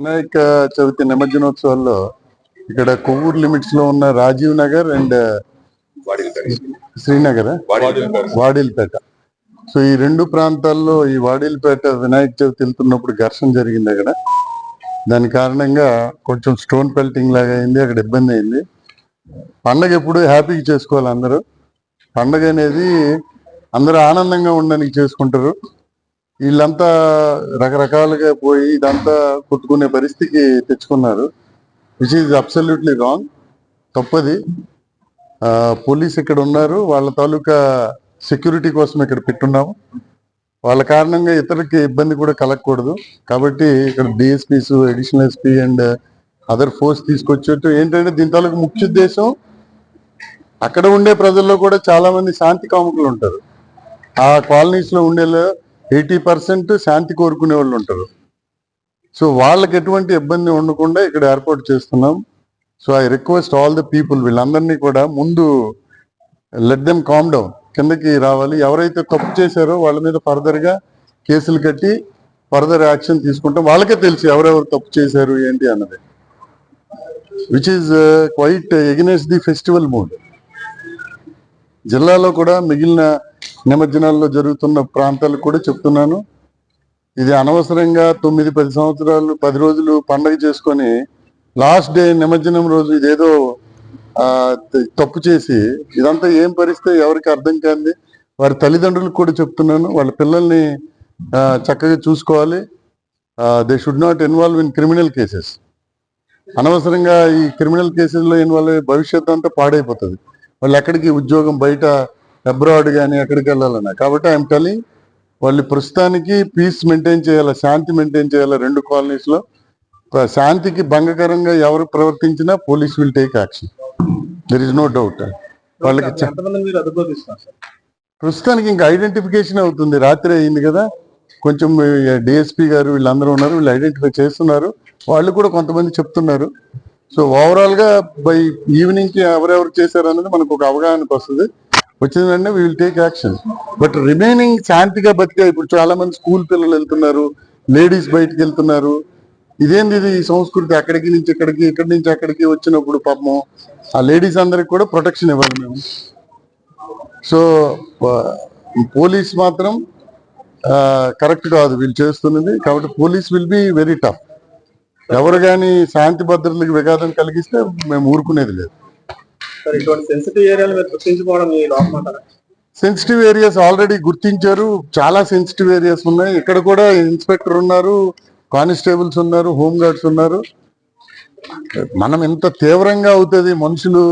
వినాయక చవితి నిమజ్జనోత్సవాల్లో ఇక్కడ కొవ్వూరు లిమిట్స్లో ఉన్న రాజీవ్ నగర్ అండ్ శ్రీనగర్? వాడిల్పేట. సో ఈ రెండు ప్రాంతాల్లో ఈ వాడిల్పేట వినాయక చవితి వెళ్తున్నప్పుడు ఘర్షణ జరిగింది అక్కడ. దాని కారణంగా కొంచెం స్టోన్ పెల్టింగ్ లాగా అయింది అక్కడ ఇబ్బంది అయింది. పండగ ఎప్పుడు హ్యాపీగా చేసుకోవాలి అందరూ. పండగ అనేది అందరూ ఆనందంగా ఉండడానికి చేసుకుంటారు. వీళ్ళంతా రకరకాలుగా పోయి ఇదంతా కొట్టుకునే పరిస్థితికి తెచ్చుకున్నారు. విచ్ ఈజ్ అబ్సల్యూట్లీ రాంగ్ తప్పది. పోలీస్ ఇక్కడ ఉన్నారు. వాళ్ళ తాలూకా సెక్యూరిటీ కోసం ఇక్కడ పెట్టున్నాము. వాళ్ళ కారణంగా ఇతరులకి ఇబ్బంది కూడా కలగకూడదు. కాబట్టి ఇక్కడ DSPs additional SP and other force తీసుకొచ్చేట్టు ఏంటంటే దీని తాలూకు ముఖ్య ఉద్దేశం అక్కడ ఉండే ప్రజల్లో కూడా చాలా మంది శాంతి కాముకులు ఉంటారు. ఆ కాలనీస్లో ఎయిటీ పర్సెంట్ శాంతి కోరుకునే వాళ్ళు ఉంటారు. సో వాళ్ళకి ఎటువంటి ఇబ్బంది ఉండకుండా ఇక్కడ ఏర్పాటు చేస్తున్నాం. So I request all the people వీళ్ళందరినీ కూడా ముందు లెట్ దెమ్ కామ్ డౌన్ కిందకి రావాలి. ఎవరైతే తప్పు చేశారో వాళ్ళ మీద ఫర్దర్గా కేసులు కట్టి ఫర్దర్ యాక్షన్ తీసుకుంటాం. వాళ్ళకే తెలుసు ఎవరెవరు తప్పు చేశారు ఏంటి అన్నది. Which is quite against the festival mood జిల్లాలో కూడా మిగిలిన నిమజ్జనాల్లో జరుగుతున్న ప్రాంతాలకు కూడా చెప్తున్నాను. ఇది అనవసరంగా తొమ్మిది పది సంవత్సరాలు పది రోజులు పండగ చేసుకొని లాస్ట్ డే నిమజ్జనం రోజు ఇదేదో తప్పు చేసి ఇదంతా ఏం పరిస్థితి ఎవరికి అర్థం కాదు వారి తల్లిదండ్రులకు కూడా చెప్తున్నాను. వాళ్ళ పిల్లల్ని చక్కగా చూసుకోవాలి. They should not involve in criminal cases. అనవసరంగా ఈ క్రిమినల్ కేసెస్లో ఇన్వాల్వ్ అయ్యే భవిష్యత్తు అంతా పాడైపోతుంది. వాళ్ళు ఎక్కడికి ఉద్యోగం బయట అబ్రాడ్ కానీ ఎక్కడికి వెళ్ళాలన్నా. కాబట్టి ఐఎమ్ టెలింగ్ వాళ్ళు ప్రస్తుతానికి పీస్ మెయింటైన్ చేయాలి శాంతి మెయింటైన్ చేయాలి రెండు కాలనీస్లో. ప- శాంతికి భంగకరంగా ఎవరు ప్రవర్తించినా police will take action. There is no doubt వాళ్ళకి ప్రస్తుతానికి ఇంకా ఐడెంటిఫికేషన్ అవుతుంది. రాత్రి అయింది కదా. కొంచెం డిఎస్పీ గారు వీళ్ళందరూ ఉన్నారు వీళ్ళు ఐడెంటిఫై చేస్తున్నారు. వాళ్ళు కూడా కొంతమంది చెప్తున్నారు. సో ఓవరాల్గా బై ఈవినింగ్కి ఎవరెవరు చేశారు అనేది మనకు ఒక అవగాహనకు వస్తుంది వచ్చిన వెంటనే will take action but remaining శాంతిగా బతికే ఇప్పుడు చాలా మంది స్కూల్ పిల్లలు వెళ్తున్నారు లేడీస్ బయటికి వెళ్తున్నారు. ఇదేంది ఇది ఈ సంస్కృతి? అక్కడికి నుంచి ఇక్కడికి ఇక్కడి నుంచి అక్కడికి వచ్చినప్పుడు పాపం ఆ లేడీస్ అందరికి కూడా ప్రొటెక్షన్ ఇవ్వాలి మేము. సో పోలీస్ మాత్రం కరెక్ట్ కాదు వీళ్ళు చేస్తున్నది. కాబట్టి police will be very tough ఎవరు కానీ శాంతి భద్రతలకు విఘాతం కలిగిస్తే మేము ఊరుకునేది లేదు. సార్ ఇటువంటి సెన్సిటివ్ ఏరియాలు మీరు గుర్తించుకోవడం మీ లోపం అంటారా సెన్సిటివ్ ఏరియాస్ ఆల్రెడీ గుర్తించారు. చాలా సెన్సిటివ్ ఏరియాస్ ఉన్నాయి. ఇక్కడ కూడా ఇన్స్పెక్టర్ ఉన్నారు కానిస్టేబుల్స్ ఉన్నారు హోమ్ గార్డ్స్ ఉన్నారు. మనం ఎంత తీవ్రంగా అవుతుంది మనుషులు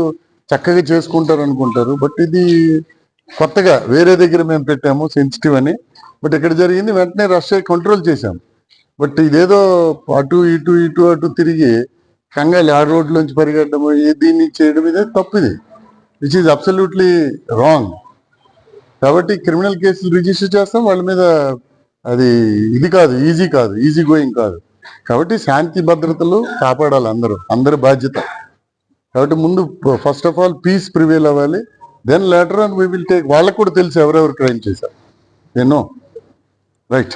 చక్కగా చేసుకుంటారు అనుకుంటారు. బట్ ఇది కొత్తగా వేరే దగ్గర మేము పెట్టాము సెన్సిటివ్ అని. బట్ ఇక్కడ జరిగింది వెంటనే రష్ కంట్రోల్ చేశాం. బట్ ఇదేదో అటు ఇటు ఇటు అటు తిరిగి కంగాలి ఆ రోడ్లోంచి పరిగెట్టడం ఏ దీన్ని చేయడం ఇదే తప్పు విచ్ ఈజ్ అబ్సల్యూట్లీ రాంగ్ కాబట్టి క్రిమినల్ కేసులు రిజిస్టర్ చేస్తాం వాళ్ళ మీద అది ఇది కాదు ఈజీ కాదు ఈజీ గోయింగ్ కాదు. కాబట్టి శాంతి భద్రతలు కాపాడాలి అందరూ అందరి బాధ్యత. కాబట్టి ముందు first of all peace prevail అవ్వాలి. Then later and we will take వాళ్ళకు కూడా తెలుసు ఎవరెవరు క్రైమ్ చేశారు. ఎన్నో రైట్